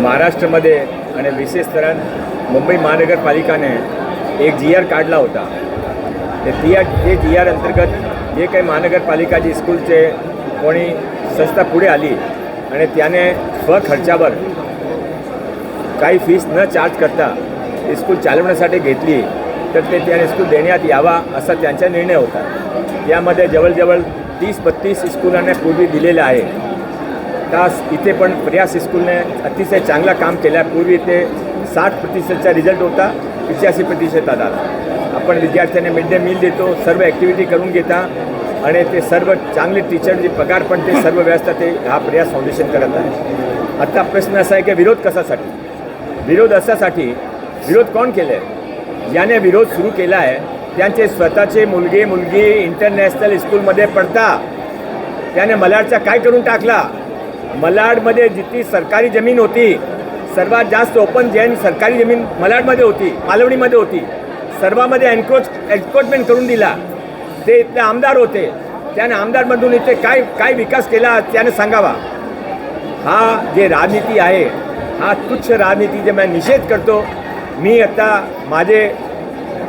महाराष्ट्रामध्ये आणि विशेष मुंबई महानगरपालिकाने एक जी आर काढला होता. ते जी आर ते जी आर अंतर्गत जे काही महानगरपालिकाची स्कूलचे कोणी संस्था पुढे आली आणि त्याने स्वखर्चावर काही फीस न चार्ज करता स्कूल चालवण्यासाठी घेतली तर ते त्याने स्कूल देण्यात यावा असा त्यांचा निर्णय होता. त्यामध्ये जवळजवळ तीस बत्तीस स्कूलांना पूर्वी दिलेलं आहे. तास इथे पण प्रयास स्कूलने अतिशय चांगला काम केलं. पूर्वी ते साठ प्रतिशतचा रिझल्ट होता पिच्याऐंशी प्रतिशतात आला. आपण विद्यार्थ्यांना मिड डे मील देतो सर्व ॲक्टिव्हिटी करून घेता आणि ते सर्व चांगले टीचरचे पगार पण ते सर्व व्यवस्था ते हा प्रयास फाउंडेशन करत आहे. आता प्रश्न असा आहे की विरोध कशासाठी? विरोध अशासाठी विरोध कोण केले ज्याने विरोध सुरू केला आहे. त्यांचे स्वतःचे मुलगे मुलगी इंटरनॅशनल स्कूलमध्ये पडता. त्याने मलाडचा काय करून टाकला? मलाडमध्ये जितकी सरकारी जमीन होती सर्वात जास्त ओपन जैन सरकारी जमीन मलाडमध्ये होती मालवणीमध्ये होती. सर्वामध्ये एन्क्रोच एन्क्रोचमेंट करून दिला. ते इथले आमदार होते. त्याने आमदारमधून इथे काय काय विकास केला त्याने सांगावा. हा जे राजनीती आहे हा तुच्छ राजनीतीचे मी निषेध करतो मी आता माझे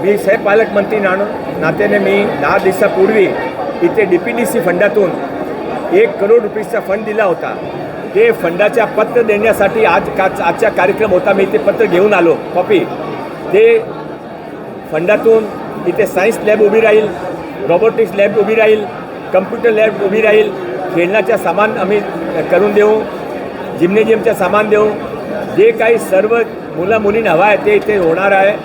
मी साहेब पालकमंत्री नाणू नात्याने मी दहा दिवसापूर्वी इथे डी पी डी सी फंडातून एक करोड रुपीजचा फंड दिला होता. ते फंडाच्या पत्र देण्यासाठी आज का आजचा कार्यक्रम होता मी ते पत्र घेऊन आलो. कॉपी ते फंडातून इथे सायन्स लॅब उभी राहील रॉबोटिक्स लॅब उभी राहील कम्प्युटर लॅब उभी राहील. खेळण्याच्या सामान आम्ही करून देऊ जिम्नेजियमचं सामान देऊ. जे काही सर्व मुलं मुलींना हवं आहे ते इथे होणार आहे.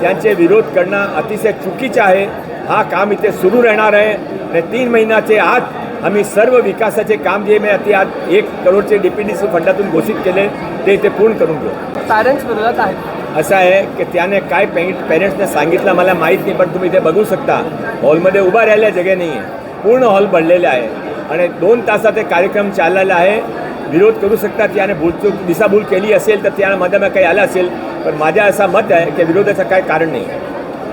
त्यांचे विरोध करणं अतिशय चुकीचं आहे. हा काम इथे सुरू राहणार आहे. आणि तीन महिन्याचे आत आम्ही सर्व विकासाचे काम जे मी अति आज एक करोडचे डी पी डी सी फंडातून घोषित केले ते इथे पूर्ण करून घेऊ. पॅरेंट्स विरोधात आहेत. असं आहे की त्याने काय पेंट पेरेंट्सने सांगितलं मला माहीत नाही पण तुम्ही इथे बघू शकता. हॉलमध्ये उभा राहिल्या जगे नाही आहे पूर्ण हॉल भरलेले आहे. आणि दोन तासात हे कार्यक्रम चाललेला आहे. विरोध करू शकता त्याने भूलचूक दिशाभूल केली असेल तर त्यामध्ये काही आलं असेल. पण माझ्या असं मत आहे की विरोधाचं काय कारण नाही.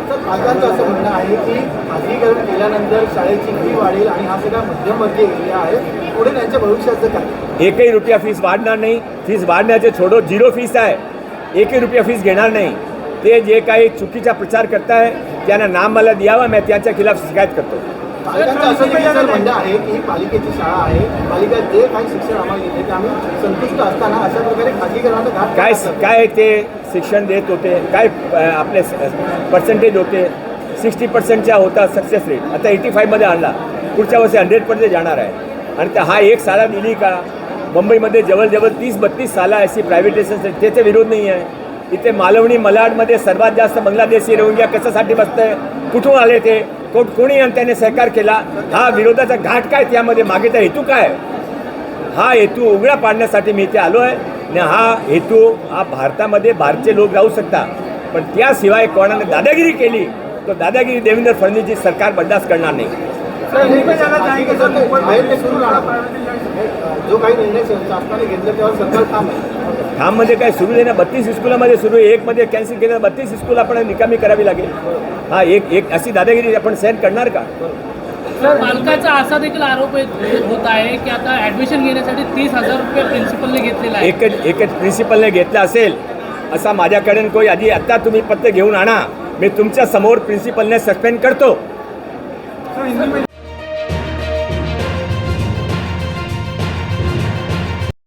तर पालकांचं असं म्हणणं आहे की खाजगीकरण केल्यानंतर शाळेची फी वाढेल आणि हा सगळा मध्यमवर्गीय एरिया आहे. पुढे त्यांच्या भविष्याचं काय? एकही रुपया फीस वाढणार नाही. फीस वाढण्याचे छोडो झिरो फीस आहे. एकही रुपया फीस घेणार नाही. ते जे काही चुकीचा प्रचार करताय त्यांना नाम मला द्यावा मी त्यांच्या खिलाफ शिकायत करतो. पालकांचं असं सर म्हणणं आहे की ही पालिकेची शाळा आहे. पालिका जे काही शिक्षण आम्हाला देते ते आम्ही संतुष्ट असताना अशा प्रकारे खाजगीकरणाचा घाट काय? काय ते शिक्षण देत होते? काय आपले पर्सेंटेज होते? सिक्स्टी पर्सेंटच्या होता सक्सेस रेट आता एटी फाईव्हमध्ये आणला. पुढच्या वर्षी हंड्रेड पर्सेंट जाणार आहे. आणि त्या हा एक शाळा दिली का? मुंबईमध्ये जवळजवळ तीस बत्तीस शाळा अशी प्रायव्हेटेशन त्याचे विरोध नाही आहे. इथे मालवणी मलाडमध्ये सर्वात जास्त बांगलादेशी रोहिंग्या कशासाठी बसतंय? कुठून आले ते? कोण कोणी त्याने सहकार केला हा विरोधाचा घाट काय त्यामध्ये मागेचा हेतू काय हा हेतू उघडा पाडण्यासाठी मी इथे आलो आहे आणि हा हेतू हा भारतामध्ये भारतीय लोक राहू शकता. पण त्याशिवाय कोणाने दादागिरी केली तर दादागिरी देवेंद्र फडणवीसची सरकार बर्दास्त करणार नाही. जो काही निर्णय शासनाने घेतला त्यावर सरकार काम आहे. ठाम म्हणजे काय सुरू आहे ना बत्तीस स्कूलामध्ये सुरू आहे. एकमध्ये कॅन्सल केलं बत्तीस स्कूल आपण निकामी करावी लागेल. हा एक एक अशी दादागिरी आपण सहन करणार का? सर पालकाचा असा देखील आरोप होत आहे की आता ऍडमिशन घेण्यासाठी तीस हजार रुपये प्रिन्सिपलने घेतलेला आहे. एकच एकच प्रिन्सिपलने घेतला असेल असा माझ्याकडे कोणी आधी आत्ता तुम्ही पत्र घेऊन आणा. मी तुमच्यासमोर प्रिन्सिपलने सस्पेंड करतो.